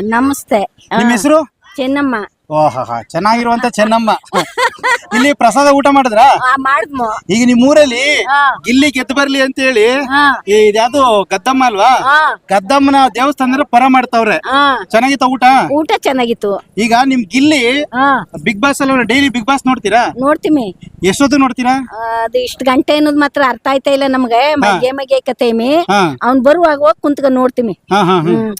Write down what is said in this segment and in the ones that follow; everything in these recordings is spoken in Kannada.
ನಮಸ್ತೆ. ನಿಮ್ಮ ನಿಮ್ ಹೆಸರು? ಚೆನ್ನಮ್ಮ. ಓಹಾ ಚೆನ್ನಾಗಿರುವಂತ ಚೆನ್ನಮ್ಮ. ಇಲ್ಲಿ ಪ್ರಸಾದ ಊಟ ಮಾಡಿದ್ರ? ಮಾಡಿದ್ಮು. ಈಗ ನಿಮ್ ಊರಲ್ಲಿ. ಗಿಲ್ಲಿ ಗೆದ್ದು ಬರ್ಲಿ ಅಂತ ಹೇಳಿ. ಇದ್ಯಾವ್ದು ಗದ್ದಮ್ಮ ಅಲ್ವಾ. ಗದ್ದಮ್ಮನ ದೇವಸ್ಥಾನದ ಪರ ಮಾಡ್ತಾವ್ರೆ. ಚೆನ್ನಾಗಿತ್ತ ಊಟ? ಊಟ ಚೆನ್ನಾಗಿತ್ತು. ಈಗ ನಿಮ್ ಗಿಲ್ಲಿ ಬಿಗ್ ಬಾಸ್ ಅಲ್ಲ ಡೈಲಿ ಬಿಗ್ ಬಾಸ್ ನೋಡ್ತೀರಾ? ನೋಡ್ತೀನಿ. ಎಷ್ಟೊತ್ತು ನೋಡ್ತೀರಾ? ಅದು ಇಷ್ಟ ಗಂಟೆ ಅನ್ನೋದು ಮಾತ್ರ ಅರ್ಥ ಆಯ್ತಾ ಇಲ್ಲ ನಮ್ಗೆ. ಮಗ್ಗೆ ಮಗ್ಗೆ ಕತೇಮಿ ಅವ್ನ್ ಬರುವಾಗ ಹೋಗ್ ಕುಂತ್ಕೊಂಡ್ ನೋಡ್ತೀನಿ.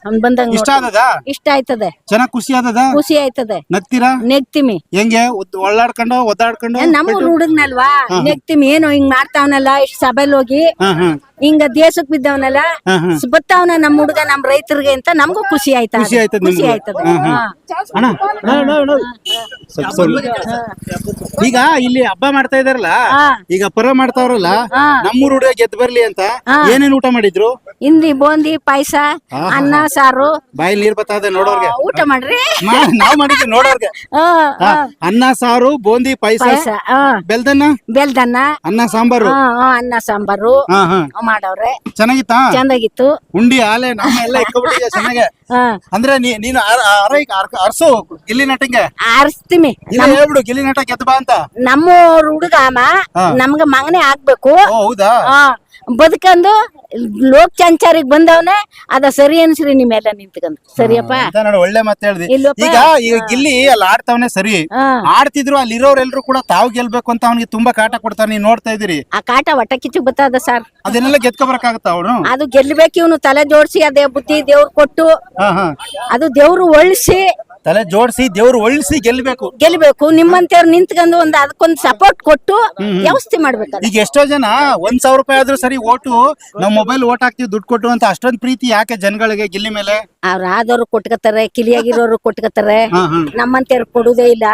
ಅವ್ನ್ ಬಂದಂಗ ಇಷ್ಟ ಆದದ? ಇಷ್ಟ ಆಯ್ತದೆ. ಚೆನ್ನಾಗ್ ಖುಷಿ ಆದದ? ಖುಷಿ ಆಯ್ತದೆ. ನಗ್ತೀರಾ ನೆಗ್ತಿಮಿ ಹೆಂಗೆ ಒದ್- ಒಳ್ಳಾಡ್ಕೊಂಡು ಒದ್ದಾಡ್ಕೊಂಡು ನಮ್ಮ ಹುಡುಗ್ನಲ್ವಾ ನೆಗ್ತಿಮಿ ಏನು ಹಿಂಗ್ ಮಾಡ್ತಾವನಲ್ಲ ಇಷ್ಟ ಸಭೆಲ್ ಹೋಗಿ ಹಾ ಹಾ ಹಿಂಗ ದೇಶಕ್ ಬಿದ್ದವನಲ್ಲ ಹಾ ಹಾ ಬತ್ತಾವನ ನಮ್ ಹುಡುಗ ನಮ್ ರೈತರಿಗೆ ಅಂತ ನಮಗೂ ಖುಷಿ ಆಯ್ತಾ ಖುಷಿ ಆಯ್ತದ ಖುಷಿ ಆಯ್ತದ ಆಯ್ತದೆ ಹಾ, ಹಾ. ಹಾ. ಅಣ್ಣ ಅಣ್ಣ, ಅಣ್ಣ, ಅಣ್ಣ. ಸ್ವಲ್ಪ ಸ್ವಲ್ಪ. ಈಗ ಇಲ್ಲಿ ಹಬ್ಬ ಮಾಡ್ತಾ ಇದಾರಲ್ಲ ಹಾ. ಈಗ ಪರ ಮಾಡ್ತಾವ್ರಲ್ಲ. ನಮ್ಮೂರ್ ಹುಡುಗ ಗೆದ್ದು ಬರ್ಲಿ ಅಂತ ಏನೇನ್ ಊಟ ಮಾಡಿದ್ರು ಹಿಂದಿ ಬೂಂದಿ ಪಾಯಸ ಅನ್ನ ಸಾರು. ಬಾಯಿ ನೀರ್ ಬರ್ತಾ ಇದೆ ನೋಡೋರ್ಗೆ ಊಟ ಮಾಡ್ರಿ. ನಾವ್ ಮಾಡಿದ್ವಿ ನೋಡೋರ್ಗೆ. ಅನ್ನ ಸಾರು ಬೂಂದಿ ಪಾಯಸ ಬೆಲ್ದನ್ನ? ಬೆಲ್ದನ್ನ. ಅನ್ನ ಸಾಂಬಾರು. ಅನ್ನ ಸಾಂಬಾರು. ಮಾಡವ್ರೆ. ಚೆನ್ನಾಗಿತ್ತ? ಚಂದಾಗಿತ್ತು ಉಂಡಿ ಆಲೆ ನಮ್ಮ ಎಲ್ಲ ಚೆನ್ನಾಗೆ. ಅಂದ್ರೆ ನೀ- ನೀನು ಅರ್ಸು ಗಿಲ್ಲಿ ನಟಂಗೆ? ಆರಿಸ್ತೀವಿ ಇಲ್ಲ ಹೇಳ್ಬಿಡು ಗಿಲ್ಲಿ ನಟ ಗೆದ್ದ ಬಾ ಅಂತ. ನಮ್ಮ ಹುಡುಗ ಅಮ್ಮ ನಮ್ಗೆ ಮಗನೇ ಆಗ್ಬೇಕು. ಹೌದಾ? ಬದುಕಂದು ಲೋಕ್ ಸಂಚಾರಿಗೆ ಬಂದವನೆ ಅದ ಸರಿ ಅನ್ಸ್ರಿ ನಿಮ್ಮೆಲ್ಲ ನಿಂತ್ಕೊಂಡು ಸರಿಯಪ್ಪ? ಅಂತ ನೋಡು ಒಳ್ಳೆ ಮಾತು ಹೇಳ್ದಿ. ಇಲ್ಲಪ್ಪ. ಈಗ ಈಗ ಗಿಲ್ಲಿ ಅಲ್ಲಿ ಆಡ್ತಾವನೆ ಸರಿ. ಆಡ್ತಿದ್ರು ಅಲ್ಲಿ ಇರೋರೆಲ್ರು ಕೂಡ ತಾವು ಗೆಲ್ಬೇಕು ಅಂತ ಅವ್ನಿಗೆ ತುಂಬಾ ಕಾಟ ಕೊಡ್ತಾರೆ ನೀವು ನೋಡ್ತಾ ಇದೀರಿ ಆ ಕಾಟ ಒಟ್ಟ ಕಿಚ್ಚು ಬತ್ತದ ಸರ್. ಅದನ್ನೆಲ್ಲ ಗೆದ್ಕೊಬರಕಾಗತ್ತ ಅವನು? ಅದು ಗೆಲ್ಬೇಕು ಇವನು ತಲೆ ಜೋಡ್ಸಿ ಅದೇ ಬುದ್ಧಿ ದೇವ್ರು ಕೊಟ್ಟು. ಹಾ ಹಾ. ಅದು ದೇವ್ರು ಒಳ್ಸಿ ತಲೆ ಜೋಡಿಸಿ ದೇವ್ರು ಒಳ್ಸಿ ಗೆಲ್ಬೇಕು. ಗೆಲ್ಬೇಕು. ನಿಮ್ಮಂತವ್ರು ನಿಂತ್ಕೊಂಡು ಒಂದ್ ಅದಕ್ಕೊಂದ್ ಸಪೋರ್ಟ್ ಕೊಟ್ಟು ವ್ಯವಸ್ಥೆ ಮಾಡ್ಬೇಕು ಈಗ ಎಷ್ಟೋ ಜನ ಒಂದ್ ಸಾವಿರ ರೂಪಾಯಿ ಆದ್ರೂ ಸರಿ ಓಟು ನಾವ್ ಮೊಬೈಲ್ ಓಟ್ ಹಾಕ್ತಿವಿ ದುಡ್ಡು ಕೊಟ್ಟು ಅಂತ ಅಷ್ಟೊಂದ್ ಪ್ರೀತಿ ಯಾಕೆ ಜನಗಳಿಗೆ ಗಿಲ್ಲಿ ಮೇಲೆ? ಅವ್ರ ಆದವ್ರು ಕೊಟ್ಕೋತಾರೆ ಕಿಲಿಯಾಗಿರೋರು ಕೊಟ್ಕತಾರೆ. ನಮ್ಮಂತವ್ರು ಕೊಡುದೇ ಇಲ್ಲ.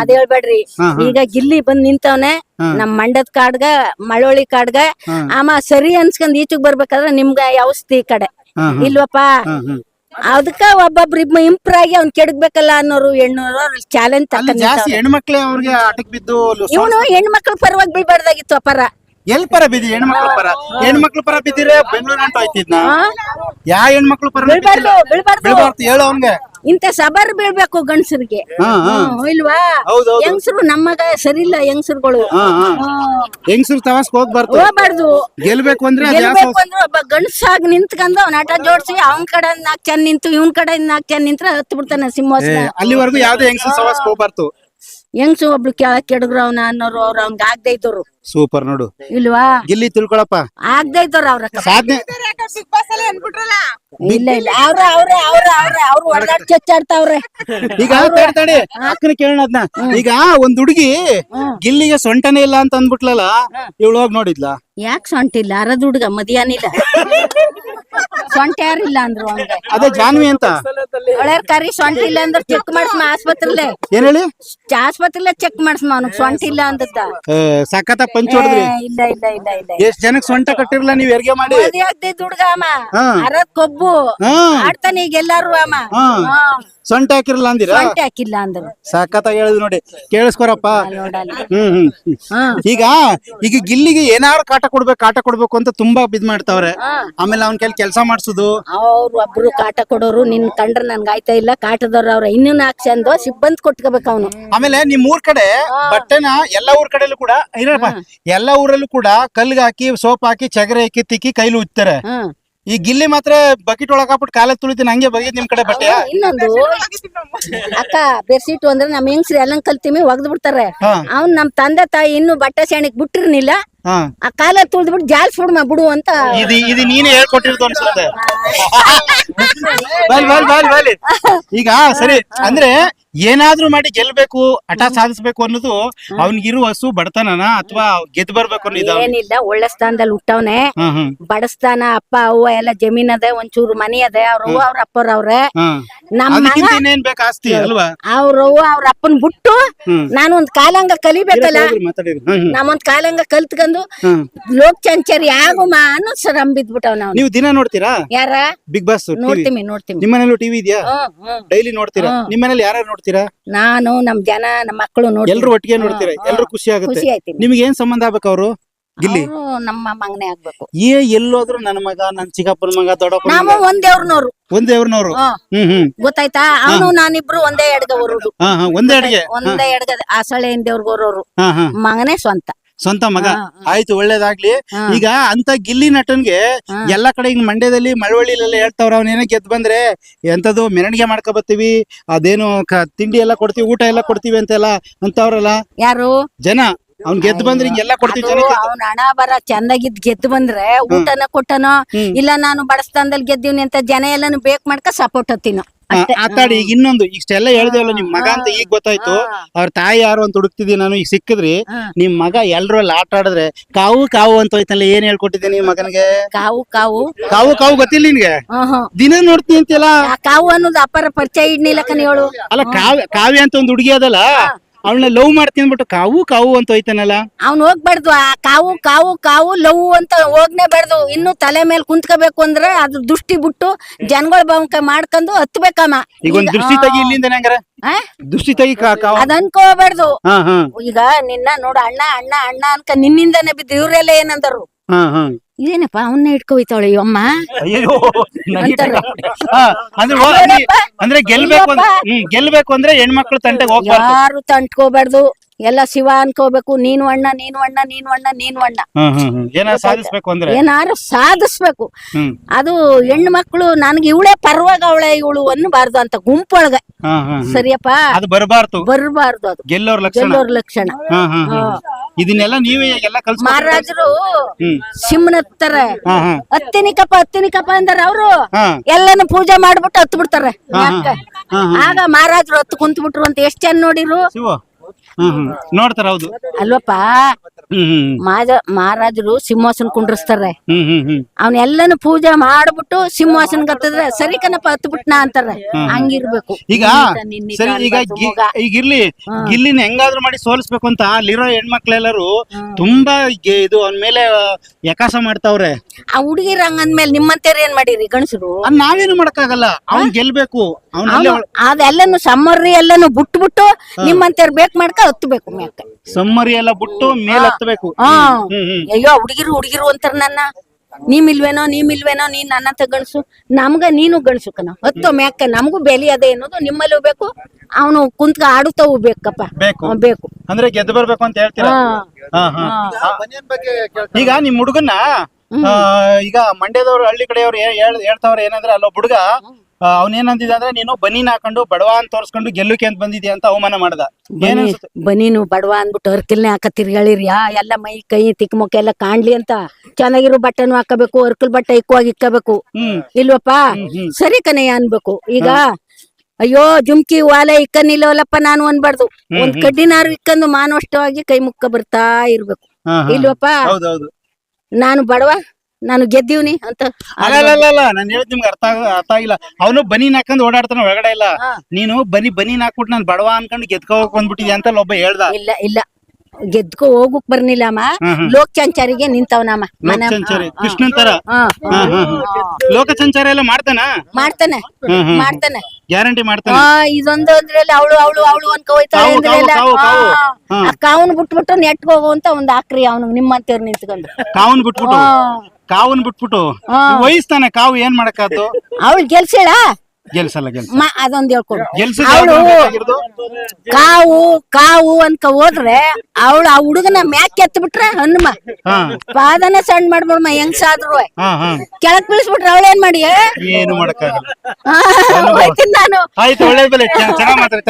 ಅದ್ ಹೇಳ್ಬೇಡ್ರಿ. ಈಗ ಗಿಲ್ಲಿ ಬಂದ್ ನಿಂತವನೆ. ನಮ್ ಮಂಡದ್ ಕಾಡ್ಗ ಮಳವಳ್ಳಿ ಕಾಡ್ಗ. ಆಮ ಸರಿ ಅನ್ಸ್ಕೊಂಡ್ ಈಚೆಗ್ ಬರ್ಬೇಕಾದ್ರೆ ನಿಮ್ಗ ಈ ಕಡೆ. ಇಲ್ವಪ್ಪ. ಅದಕ್ಕ ಒಬ್ಬೊಬ್ರು ಇಂಪ್ರೂವ್ ಆಗಿ ಅವ್ನ್ ಕೆಡಗ್ಬೇಕಲ್ಲ ಅನ್ನೋರು ಹೆಣ್ಣೋರು ಚಾಲೆಂಜ್ ಅಲ್ಲಿ ತಕ್ಕ ಜಾಸ್ತಿ ಹೆಣ್ಮಕ್ಳೇ ಅವ್ರಿಗೆ ಆಟಕ್ ಬಿದ್ದು ಲು- ಇವನು ಹೆಣ್ಮಕ್ಳು ಪರವಾಗಿ ಬೀಳ್ಬಾರ್ದಾಗಿತ್ತು ಅಪರ ಎಲ್ ಪರ ಬಿದ್ದಿ ಹೆಣ್ಮಕ್ಳ ಪರ? ಹೆಣ್ಮಕ್ಳ ಪರ ಬಿದ್ದಿರೆ ಬೆಂಗಳೂರು ಅಂತ ಹೋಯ್ತಿದ್ನ? ಯಾ ಹೆಣ್ಮಕ್ಳು ಪರ ಬೀಳ್ಬಾರ್ದು. ಬೀಳ್ಬಾರ್ದು ಹೇಳು ಅವ್ನ್ಗೆ. ಇಂತ ಸಬರ್ ಬೀಳ್ಬೇಕು ಗಂಡಸರಿಗೆ. ಇಲ್ವಾ? ಹೆಂಗಸರು ನಮ್ಮಗ ಸರಿ ಇಲ್ಲ ಹೆಂಗಸರುಗಳು. ಹೆಂಗಸರು ತವಾಸ್ ಹೋಗ್ಬಾರ್ದು. ಹೋಗ್ಬಾರ್ದು. ಗೆಲ್ಬೇಕು ಅಂದ್ರೆ ಗೆಲ್ಬೇಕು ಅಂದ್ರೆ ಒಬ್ಬ ಗಂಡಸಾಗ್ ನಿಂತ್ಕೊಂಡು ಆಟ ಜೋಡ್ಸಿ ಅವನ್ ಕಡೆ ನಾಲ್ಕು ಚೆನ್ನ ನಿಂತು ಇವನ್ ಕಡೆ ನಾಲ್ಕು ಚೆನ್ನ ನಿಂತ್ರ ಹತ್ತು ಬಿಡ್ತಾನೆ ಸಿಂಹಾಸನ. ಅಲ್ಲಿವರೆಗೂ ಯಾವ್ದೇ ಹೆಂಗಸರು ಸವಾಸ್ ಹೋಗ್ಬಾರ್ದು. ಹೆಂಗ್ಸು ಒಬ್ಳು ಕೆಳಗ್ ಕೆಡಗ್ರು ಅವ್ನ ಅನ್ನೋರು ಅವ್ರ ಅವ್ನ್ ಆಗದೆ ಇದ್ದವ್ರು ಸೂಪರ್ ನೋಡು. ಇಲ್ವಾ? ಇಲ್ಲಿ ತಿಳ್ಕೊಳಪ್ಪ. ಆಗದೆ ಇದ್ದವ್ರು ಅವ್ರ ಸಾಧನೆ ಇಲ್ಲ ಇಲ್ಲ. ಅವ್ರ ಅವ್ರ ಅವ್ರ ಅವ್ರ ಅವ್ರ ಹೊಡೆದಾಡ್ ಚಚ್ಚಾಡ್ತಾವ್ರೆ. ಈಗ ತಡಿ. ತಡಿ ಅಕ್ಕನ ಕೇಳೋಣ ಅದ್ನ. ಈಗ ಒಂದ್ ಹುಡುಗಿ ಗಿಲ್ಲಿಗೆ ಸೊಂಟನೇ ಇಲ್ಲ ಅಂತ ಅಂದ್ಬಿಟ್ಲಲ್ಲ ಇವಳು ಹೋಗಿ ನೋಡಿದ್ಲಾ? ಯಾಕೆ ಸೊಂಟಿಲ್ಲ? ಅರದ್ ಹುಡ್ಗ ಮದಿಯಾನಿಲ್ಲ ಸೊಂಟ ಯಾರಿಲ್ಲ ಅಂದ್ರು ಅವ್ನ್ಗೆ. ಅದೇ ಜಾನ್ವಿ ಅಂತ? ಒಳ್ಳೆ ಕರಿ ಸೊಂಟ ಇಲ್ಲ ಅಂದ್ರೆ ಚೆಕ್ ಮಾಡಿಸ್ಮ ಆಸ್ಪತ್ರೆ ಏನ್ ಹೇಳಿ? ಆಸ್ಪತ್ರೆಲೆ ಚೆಕ್ ಮಾಡಿಸ್ಮ ಅವನು ಸೊಂಟ ಇಲ್ಲ ಅಂದದ್ದ. ಏ, ಪಂಚ ಪಂಚ್ ಹೊಡೆದ್ರಿ. ಇಲ್ಲ ಇಲ್ಲ ಇಲ್ಲ ಇಲ್ಲ. ಎಷ್ಟ್ ಜನಕ್ ಸೊಂಟ ಕಟ್ಟಿರ್ಲ ನೀವ್ ಹೆರಿಗೆ ಮಾಡಿ? ಮದಿ ಆಗ್ತೈತ್ ಹುಡ್ಗ ಅಮ್ಮ. ಹಾ. ಅರದ್ ಕೊಬ್ಬು ಹಾ. ಆಡ್ತಾನೆ ಈಗ ಎಲ್ಲಾರು ಅಮ್ಮ. ಸೊಂಟ ಹಾಕಿರಲ್ಲ ಅಂದಿರ? ಸೊಂಟ ಹಾಕಿಲ್ಲ ಅಂದ್ರು. ಸಖತ್ತ ಹೇಳಿದ್ ನೋಡಿ. ಕೇಳಿಸ್ಕೊರಪ್ಪ. ಹ್ಮ್ ಹ್ಮ್. ಈಗ ಈಗ ಗಿಲ್ಲಿಗೆ ಏನಾದ್ರು ಕಾಟ ಕೊಡ್ಬೇಕು ಕಾಟ ಕೊಡ್ಬೇಕು ಅಂತ ತುಂಬಾ ಬಿದ್ ಮಾಡ್ತಾವ್ರೆ. ಆಮೇಲೆ ಅವ್ನ ಕೈಲಿ ಕೆಲಸ ಮಾಡಿಸುದು. ಅವ್ರು ಒಬ್ರು ಕಾಟ ಕೊಡೋರು ನಿನ್ ಕಂಡ್ರೆ ನನ್ಗೆ ಆಯ್ತಾ ಇಲ್ಲ ಕಾಟದವ್ರು ಅವ್ರ. ಇನ್ನೂ ನಾಲ್ಕು ಚಂದ ಸಿಬ್ಬಂದ್ ಕೊಟ್ಕೋಬೇಕು ಅವನು. ಆಮೇಲೆ ನಿಮ್ ಊರ್ ಕಡೆ ಬಟ್ಟೆನ ಎಲ್ಲಾ ಊರ್ ಕಡೆಲೂ ಕೂಡ ಇರಪ್ಪ ಎಲ್ಲಾ ಊರಲ್ಲೂ ಕೂಡ ಕಲ್ಗಾಕಿ ಹಾಕಿ ಸೋಪ್ ಹಾಕಿ ಚಗರೆ ಹಾಕಿ ತಿಕ್ಕಿ ಕೈಲಿ ಉಜ್ತಾರೆ. ಹ್ಮ್ ಈ ಗಿಲ್ಲಿ ಮಾತ್ರ ಬಕೆಟ್ ಒಳಗ್ ಹಾಕ್ಬಿಟ್ಟು ಕಾಲ ತುಳಿತೀನಿ ಹಂಗೆ ಬಗೆದ್ ನಿಮ್ ಕಡೆ ಬಟ್ಟೆ ಇನ್ನೊಂದು. ಅಕ್ಕ ಬೆರ್ಸಿಟ್ಟು ಅಂದ್ರೆ ನಮ್ ಹೆಂಗ್ಸ್ರಿ ಎಲ್ಲ ಕಲ್ತೀವಿ ಒಗ್ದ್ ಬಿಡ್ತಾರೆ. ಅವ್ನ್ ನಮ್ ತಂದೆ ತಾಯಿ ಇನ್ನು ಬಟ್ಟೆ ಸೆಣಿಗ್ ಬಿಟ್ಟಿರ್ನಿಲ್ಲ. ಆ ಕಾಲ ತುಳ್ದ್ಬಿಟ್ಟು ಜಾಲ್ಸ್ಬಿಡ್ಮ ಬಿಡು ಅಂತ. ಇದು ಇದು ನೀನೇ ಹೇಳ್ಕೊಟ್ಟಿರ್ತು ಅನ್ಸುತ್ತೆ. ಈಗ ಸರಿ ಅಂದ್ರೆ ಏನಾದ್ರೂ ಮಾಡಿ ಗೆಲ್ಬೇಕು ಹಠ ಸಾಧಿಸ್ಬೇಕು ಅನ್ನೋದು ಅವ್ನಿಗಿರುವ ಹಸು ಬಡತನನ ಅಥವಾ ಗೆದ್ದು ಬರ್ಬೇಕು ಅನ್ನೋದು ಏನಿಲ್ಲ ಒಳ್ಳೆ ಸ್ಥಾನದಲ್ಲಿ ಹುಟ್ಟವ್ನೆ. ಹ್ಮ್ ಹ್ಮ್. ಬಡಸ್ತಾನ ಅಪ್ಪ ಅವ್ವ ಎಲ್ಲ ಜಮೀನ್ ಅದೆ ಒಂಚೂರು ಮನಿ ಅದೆ ಅವ್ರ ಅವ್ವ ಅವ್ರ ಅಪ್ಪರ್ ಅವ್ರೆ. ಹ್ಮ್. ನಮ್ಮ ಮಗ ಇನ್ನೇನ್ ಬೇಕು ಆಸ್ತಿ ಅಲ್ವಾ? ಅವ್ರ ಅವ್ವ ಅವ್ರ ಅಪ್ಪನ್ ಬಿಟ್ಟು ಹ್ಮ್. ನಾನು ಒಂದ್ ಕಾಲಂಗ ಕಲಿಬೇಕಲ್ಲ. ನಮ್ಮೊಂದ್ ಹ್ಮ್ ಹ್ಮ್. ನಾವೊಂದ್ ಕಾಲಂಗ ಕಲ್ತ್ಕೊಂಡು ಹ್ಮ್. ಲೋಕ್ ಚಂಚರಿ ಆಗುಮ ಅನ್ನೋ ಸರ್ ಅಂಬಿದ್ಬಿಟ್ಟವ್ ನಾವು ನೀವು ದಿನ ನೋಡ್ತೀರಾ? ಯಾರ? ಬಿಗ್ ಬಾಸ್ ನೋಡ್ತೀನಿ ನೋಡ್ತೀನಿ. ನೋಡ್ತೀವಿ ನಿಮ್ಮನೇಲೂ ಟಿವಿ ಇದೆಯಾ? ಹ್ಮ್, ಹ್ಮ್. ಡೈಲಿ ನೋಡ್ತೀರಾ? ನಿಮ್ಮನೇಲಿ ಯಾರು ನೋಡ್ತೀರಾ? ನಾನು ನಮ್ ಜನ ನಮ್ ಮಕ್ಕಳು ಎಲ್ರು ಒಟ್ಟಿಗೆ ನೋಡ್ತೀರಾ? ಎಲ್ರು ಖುಷಿ ಆಗುತ್ತೆ? ಆಯ್ತೀನಿ ನಿಮ್ಗೆ. ಏನ್ ಸಂಬಂಧ ಆಗ್ಬೇಕು ಅವರು? ಗಿಲ್ಲಿ. ಅವ್ರು ನಮ್ಮ ಮಗನೇ ಆಗ್ಬೇಕು. ಏ ಎಲ್ಲೋದ್ರು ನನ್ನ ಮಗ ನನ್ ಚಿಕ್ಕಪ್ಪನ ಮಗ ದೊಡ್ಡಪ್ಪನ ನಾವು ಮಗ? ಒಂದೇ ಅವ್ರನವ್ರು ಒಂದೇ ಅವ್ರನವ್ರು ಹಾ. ಹ್ಮ್ ಹ್ಮ್. ಗೊತ್ತಾಯ್ತಾ? ಅವನು ನಾನಿಬ್ರು ಒಂದೇ ಎಡ್ಗ ಬರೋದು ಹಾ ಹಾ ಒಂದೇ ಅಡಿಗೆ ಒಂದೇ ಎಡ್ಗ ಆಸಳೆ ಹಿಂದೇವ್ರಿಗೆ ಬರೋರು ಹಾ ಹಾ. ಮಗನೇ ಸ್ವಂತ. ಸ್ವಂತ ಮಗ. ಆಯ್ತು ಒಳ್ಳೇದಾಗ್ಲಿ. ಈಗ ಅಂತ ಗಿಲ್ಲಿ ನಟನ್ಗೆ. ಎಲ್ಲಾ ಕಡೆ ಹಿಂಗ್ ಮಂಡ್ಯದಲ್ಲಿ ಮಳವಳ್ಳಿಲೆಲ್ಲ ಹೇಳ್ತಾವ್ರ ಏನಕ್ಕೆ ಗೆದ್ ಬಂದ್ರೆ ಎಂತದ್ದು ಮೆರವಣಿಗೆ ಮಾಡ್ಕೊ ಬರ್ತೀವಿ ಅದೇನು ತಿಂಡಿ ಎಲ್ಲ ಕೊಡ್ತೀವಿ ಊಟ ಎಲ್ಲ ಕೊಡ್ತೀವಿ ಅಂತೆಲ್ಲ ಅಂತವ್ರಲ್ಲ? ಯಾರು? ಜನ. ಅವ್ನ್ ಗೆದ್ ಬಂದ್ರೆ ಹಿಂಗೆಲ್ಲ ಕೊಡ್ತೀವಿ ಅವ್ನ ಹಣ ಬರ ಚಂದಾಗಿದ್ ಗೆದ್ದು ಬಂದ್ರೆ ಊಟನ ಕೊಟ್ಟನೋ. ಇಲ್ಲ ನಾನು ಬಡಸ್ತಾನದಲ್ಲಿ ಗೆದ್ದೀವ್ನಿ ಅಂತ ಜನ ಎಲ್ಲಾನು ಬೇಕ್ ಮಾಡ್ಕ ಸಪೋರ್ಟ್ ಹತ್ತೀನೋ. ಆತಾಡಿ ಈಗ ಇನ್ನೊಂದು ಇಷ್ಟೆಲ್ಲ ಹೇಳ್ದೇವಲ್ಲ ನಿಮ್ ಮಗ ಅಂತ ಈಗ ಗೊತ್ತಾಯ್ತು. ಅವ್ರ ತಾಯಿ ಯಾರು ಅಂತ ಹುಡುಕ್ತಿದಿ ನಾನು ಈಗ ಸಿಕ್ಕಿದ್ರಿ. ನಿಮ್ ಮಗ ಎಲ್ರು ಅಲ್ಲಿ ಆಟ ಆಡಿದ್ರೆ ಕಾವು ಕಾವು ಅಂತ ಹೋಯ್ತಲ್ಲ ಏನ್ ಹೇಳ್ಕೊಟ್ಟಿದ್ದೀನಿ ಮಗನಿಗೆ? ಕಾವು ಕಾವು. ಕಾವು ಕಾವು ಗೊತ್ತಿಲ್ಲ ನಿನ್ಗೆ? ದಿನ ನೋಡ್ತೀನಿ ಅಂತೆಲ್ಲ ಕಾವು ಅನ್ನೋದು ಅಪರ ಪರಿಚಯ ಇಡ್ನಿಲ್ಲ ಹೇಳು ಅಲ್ಲ ಕಾವ್ಯ ಕಾವ್ಯ ಅಂತ ಒಂದು ಹುಡುಗಿ ಅದಲ್ಲ? ಅವಳನ್ನ ಲವ್ ಮಾಡ್ತೀನಿ ಬಿಟ್ಟು ಕಾವು ಕಾವು ಅಂತ ಹೋಯ್ತಾನಲ್ಲ? ಅವ್ನ್ ಹೋಗ್ಬಾರ್ದು. ಆ ಕಾವು ಕಾವು ಕಾವು ಲವ್ ಅಂತ ಹೋಗ್ನೇ ಬಾರ್ದು. ಇನ್ನು ತಲೆ ಮೇಲೆ ಕುಂತ್ಕೋಬೇಕು ಅಂದ್ರೆ ಅದು ದೃಷ್ಟಿ ಬಿಟ್ಟು ಜನಗಳ ಬಂಕ ಮಾಡ್ಕೊಂಡು ಹತ್ಬೇಕಮ್ಮ. ಈಗ ಒಂದ್ ದೃಷ್ಟಿ ತೆಗಿ ಇಲ್ಲಿಂದ ಹೆಂಗಾರ ಆ? ದೃಷ್ಟಿ ತೆಗಿ ಕಾ- ಕಾವು. ಅದ್ ಅನ್ಕೋಬಾರ್ದು. ಹಾ ಹಾ. ಈಗ ನಿನ್ನ ನೋಡು ಅಣ್ಣ ಅಣ್ಣ ಅಣ್ಣ ಅನ್ಕ ನಿನ್ನಿಂದನೇ ಬಿದ್ದು ಇವ್ರೆಲ್ಲ ಏನಂದರು? ಹಾ ಹಾ. ಇದೇನಪ್ಪ? ಅವನ್ನ ಇಟ್ಕೋಯ್ತಾಳೆ ಅಮ್ಮ? ಅಯ್ಯೋ ಅಂತಾರೆ. ಹಾ, ಅಂದ್ರೆ ಅಲ್ಲಿ- ಅಂದ್ರೆ ಗೆಲ್ಬೇಕು ಅಂದ್ರೆ ಹ್ಮ್ ಗೆಲ್ಬೇಕು ಅಂದ್ರೆ ಹೆಣ್ಮಕ್ಳು ತಂಟೆ ಹೋಗ್ಬಾರ್ದು. ಯಾರು ತಂಟ್ಕೋಬಾರ್ದು. ಎಲ್ಲ ಶಿವ ಅನ್ಕೋಬೇಕು. ನೀನು ಅಣ್ಣ ನೀನು ಅಣ್ಣ ನೀನು ಅಣ್ಣ ನೀನು ಅಣ್ಣ. ಹ್ಮ್ ಹ್ಮ್ ಹ್ಮ್. ಏನಾದ್ರು ಸಾಧಿಸ್ಬೇಕು ಅಂದ್ರೆ? ಏನಾರು ಸಾಧಿಸ್ಬೇಕು. ಹ್ಮ್. ಅದು ಹೆಣ್ಣು ಮಕ್ಕಳು ನನ್ಗೆ ಇವಳೆ ಪರವಾಗ ಅವಳೆ ಇವಳು ಅನ್ನಬಾರ್ದು ಅಂತ ಗುಂಪೊಳಗ ಹಾ ಹಾ ಹಾ. ಸರಿಯಪ್ಪ? ಅದು ಬರಬಾರ್ದು. ಬರ್ಬಾರ್ದು ಅದು. ಗೆಲ್ಲೋರ್ ಲಕ್ಷಣ. ಗೆಲ್ಲೋರ್ ಲಕ್ಷಣ. ಹಾ ಹಾ ಹಾ. ಇದನ್ನೆಲ್ಲ ನೀವೇ ಎಲ್ಲ ಕಲ್ಸ್ ಮಹಾರಾಜರು ಹ್ಮ್. ಸಿಂಹನತ್ತಾರೆ. ಹಾ ಹಾ. ಹತ್ತಿನಿಕಪ್ಪ ಹತ್ತಿನಿಕಪ್ಪ ಅಂದಾರ ಅವರು. ಹಾ. ಎಲ್ಲಾನು ಪೂಜೆ ಮಾಡ್ಬಿಟ್ಟು ಹತ್ತು ಬಿಡ್ತಾರೆ ಯಾಕ? ಹಾ, ಆಗ ಮಹಾರಾಜರು ಹತ್ತು ಕುಂತ ಬಿಟ್ರು ಅಂತ ಎಷ್ಟ್ ಚೆನ್ನ ನೋಡಿರು? ಶಿವ. ಹ್ಮ್ ಹ್ಮ್. ನೋಡ್ತಾರ ಹೌದು. ಅಲ್ವಪ್ಪ ಮಾಜ ಮಹಾರಾಜರು ಸಿಂಹಾಸನ ಕುಂಡ್ರಸ್ತಾರೆ. ಹ್ಮ್ ಹ್ಮ್ ಹ್ಮ್. ಅವ್ನ ಎಲ್ಲಾನು ಪೂಜೆ ಮಾಡ್ಬಿಟ್ಟು ಸಿಂಹಾಸನ ಕತ್ತದ್ರೆ ಸರಿ ಕಣಪ್ಪ ಹತ್ತು ಬಿಟ್ನಾ ಅಂತಾರೆ ಹಂಗಿರ್ಬೇಕು. ಈಗ ಸರಿ ಈಗ ಗಿ- ಈಗ ಇರ್ಲಿ ಗಿಲ್ಲಿನ ಹೆಂಗಾದ್ರೂ ಮಾಡಿ ಸೋಲಿಸ್ಬೇಕು ಅಂತ ಅಲ್ಲಿರೋ ಹೆಣ್ಮಕ್ಳೆಲ್ಲರೂ ತುಂಬಾ ಗೆ- ಇದು ಅವನ್ ಮೇಲೆ ಯಕಾಸ ಮಾಡ್ತಾವ್ರೆ? ಆ ಹುಡುಗಿರ ಹಂಗಂದ್ಮೇಲೆ ನಿಮ್ಮಂತೇರ್ ಏನ್ ಮಾಡಿರಿ ಗಣಸರು ಅದ್ ನಾವೇನು ಮಾಡಕ್ಕಾಗಲ್ಲ. ಅವ್ನ್ ಗೆಲ್ಬೇಕು. ಅವ್ನ ಅದೆಲ್ಲನು ಸಮ್ಮರ್ರಿ ಎಲ್ಲಾನು ಬಿಟ್ಬಿಟ್ಟು ನಿಮ್ಮಂತೇರ್ ಬೇಕ್ ಮಾಡ್ಕ ಹತ್ಬೇಕು ಮ್ಯಾಕ ಸಮ್ಮರಿ ಎಲ್ಲ ಬಿಟ್ಟು ಮೇಲ್ ಹಾ. ಹ್ಮ್ ಅಯ್ಯೋ ಹುಡುಗಿರು ಹುಡುಗಿರು ಅಂತಾರ ನನ್ನ. ನೀಮ್ ಇಲ್ವೇನೋ ನೀಮ್ ಇಲ್ವೇನೋ ನೀನ್ ನನ್ನ ಗಣಸು ನಮ್ಗ ನೀನು ಗಣಸು ಕಣ. ಹತ್ತು ಮ್ಯಾಕ ನಮಗೂ ಬೆಲೆ ಅದೇ ಅನ್ನೋದು ನಿಮ್ಮಲ್ಲೂ ಬೇಕು. ಅವನು ಕುಂತ್ಕ ಆಡುತ್ತವು ಬೇಕಪ್ಪ. ಬೇಕು. ಅವ್ನ್ ಬೇಕು. ಅಂದ್ರೆ ಗೆದ್ದು ಬರ್ಬೇಕು ಅಂತ ಹೇಳ್ತೀರಾ? ಹಾ. ಹಾ ಹಾ. ಈಗ ನಿಮ್ ಹುಡುಗನ್ನ ಆ, ಈಗ ಮಂಡ್ಯದವ್ರು ಹಳ್ಳಿ ಕಡೆಯವ್ರು ಹೇಳ್ತಾವ್ರ ಹೇಳ್- ಹೇಳ್ತಾವ್ರೆ ಏನಂದ್ರೆ ಅಲ್ಲೊಬ್ಬ ಹುಡುಗ ಅವನೇನಂದಿದ ಅಂದ್ರೆ ನೀನು ಬನೀನ್ ಹಾಕೊಂಡು ಬಡವ ಅಂತ ತೋರ್ಸ್ಕೊಂಡು ಗೆಲ್ಲುಕೆ ಅಂತ ಬಂದಿದ್ಯಾ ಅಂತ ಅವಮಾನ ಮಾಡ್ದ. ಏನ್ ಅನ್ಸುತ್ತೆ? ಬನೀನು ಬಡವ ಅಂದ್ಬಿಟ್ಟು ಅರ್ಕಲ್ನೇ ಹಾಕ ತಿರ್ಗಳಿರಿ ಎಲ್ಲ ಮೈ ಕೈ ತಿಕ್ ಮುಖ ಎಲ್ಲ ಕಾಣ್ಲಿ ಅಂತ. ಚೆನ್ನಾಗಿರೋ ಬಟ್ಟೆನು ಹಾಕಬೇಕು ಹರ್ಕಲ್ ಬಟ್ಟೆ ಇಕ್ಕುವಾಗಿ ಇಕ್ಕಬೇಕು. ಹ್ಮ್. ಇಲ್ವಪ್ಪ? ಸರಿ ಕಣಯ್ಯ ಅನ್ಬೇಕು. ಈಗ ಅಯ್ಯೋ ಜುಮ್ಕಿ ವಾಲೆ ಇಕ್ಕನಿಲ್ಲವಲ್ಲಪ್ಪ ನಾನು ಅನ್ಬಾರ್ದು. ಒಂದ್ ಕಡ್ಡಿನಾರು ಇಕ್ಕಂದು ಮಾನವಷ್ಟವಾಗಿ ಕೈ ಮುಕ್ಕ ಬರ್ತಾ ಇರ್ಬೇಕು. ಹಾ, ಹಾ. ಇಲ್ವಪ್ಪ? ಹೌದೌದು. ನಾನು ಬಡವ? ನಾನು ಗೆದ್ದೀವ್ನಿ ಅಂತ ಅಲ್ಲ ನಾನು ಹೇಳಿದ್ ನಿಮ್ಗೆ ಅರ್ಥ ಆಗ- ಅರ್ಥ ಆಗಿಲ್ಲ. ಅವನು ಬನಿ ನಾಕಂದ್ ಓಡಾಡ್ತಾನ ಒಳಗಡೆ ಇಲ್ಲ. ನೀನು ಬನಿ ಬನಿ ನಾಕ್ಬಿಟ್ಟು ನಾನು ಬಡವ ಅನ್ಕೊಂಡು ಗೆದ್ಕೋಕ್ ಬಂದ್ಬಿಟ್ಟಿದ್ಯಾ ಅಂತ ಒಬ್ಬ ಹೇಳ್ದ. ಇಲ್ಲ ಇಲ್ಲ. ಗೆದ್ಕೊ ಹೋಗಕ್ ಬರ್ನಿಲ್ಲ ಅಮ್ಮ. ಹ್ಮ್. ಲೋಕ್ ಸಂಚಾರಿಗೆ ನಿಂತವನಮ್ಮ ಮನೆ ಲೋಕಸಂಚಾರಿ ಕೃಷ್ಣನ್ ತರ. ಹಾ, ಹಾ, ಹಾ, ಹಾ. ಲೋಕ ಸಂಚಾರ ಎಲ್ಲ ಮಾಡ್ತಾನ? ಮಾಡ್ತಾನೆ ಹ್ಮ್, ಹ್ಮ್. ಮಾಡ್ತಾನೆ. ಗ್ಯಾರಂಟಿ ಮಾಡ್ತಾನ. ಆ ಇದೊಂದು ಅಂದ್ರಲ್ಲಿ ಅವಳು ಅವಳು ಅವಳು ಅನ್ಕೊ ಹೋಯ್ತಾಳೆ ಕಾವು, ಅಂದ್ರಲ್ಲ ಕಾವು, ಕಾವು, ಆ, ಹಾ. ಆ ಕಾವನ್ ಬಿಟ್ಬಿಟ್ಟು ನೆಟ್ಗೆ ಹೋಗುವಂತ ಒಂದ್ ಆಕ್ರಿ ಅವನು ನಿಮ್ಮಂತೇವ್ರು ನಿಂತ್ಕೊಂಡು. ಕಾವನ್ ಬಿಟ್ಬಿಟ್ಟು? ಕಾವನ್ ಬಿಟ್ಬಿಟ್ಟು ಹಾ. ವಹಿಸ್ತಾನೆ ಕಾವು ಏನ್ ಮಾಡಕಾತು ಅವಳು ಗೆಲ್ಸೇಳ ಗೆಲ್ಸಲ್ಲ ಗೆಲ್ಸ. ಅದೊಂದ್ ಹೇಳ್ಕೊಡು. ಅವಳು ಕಾವು ಕಾವು ಅನ್ಕ ಹೋದ್ರೆ ಅವಳು ಆ ಹುಡುಗನ ಮ್ಯಾಕ್ ಎತ್ ಬಿಟ್ರೆ ಹನುಮ. ಹಾ. ಪಾದನ ಸಣ್ಣ ಮಾಡ್ಬಿಡ್ಮ ಹೆಂಗ್ಸಾದ್ರು. ಹಾ ಹಾ. ಕೆಳಕ್ ಬೀಳಿಸ್ಬಿಟ್ರೆ ಅವಳೇನ್ ಮಾಡಿ? ಏನು ಮಾಡಕ್ಕಾಗಲ್ಲ. ಹೋಯ್ತೀನಿ ನಾನು. ಆಯ್ತು ಒಳ್ಳೇದ್ ಬೆಲೆ. ಚೆನ್ನಾಗ್ ಮಾತಾಡ್ತಾ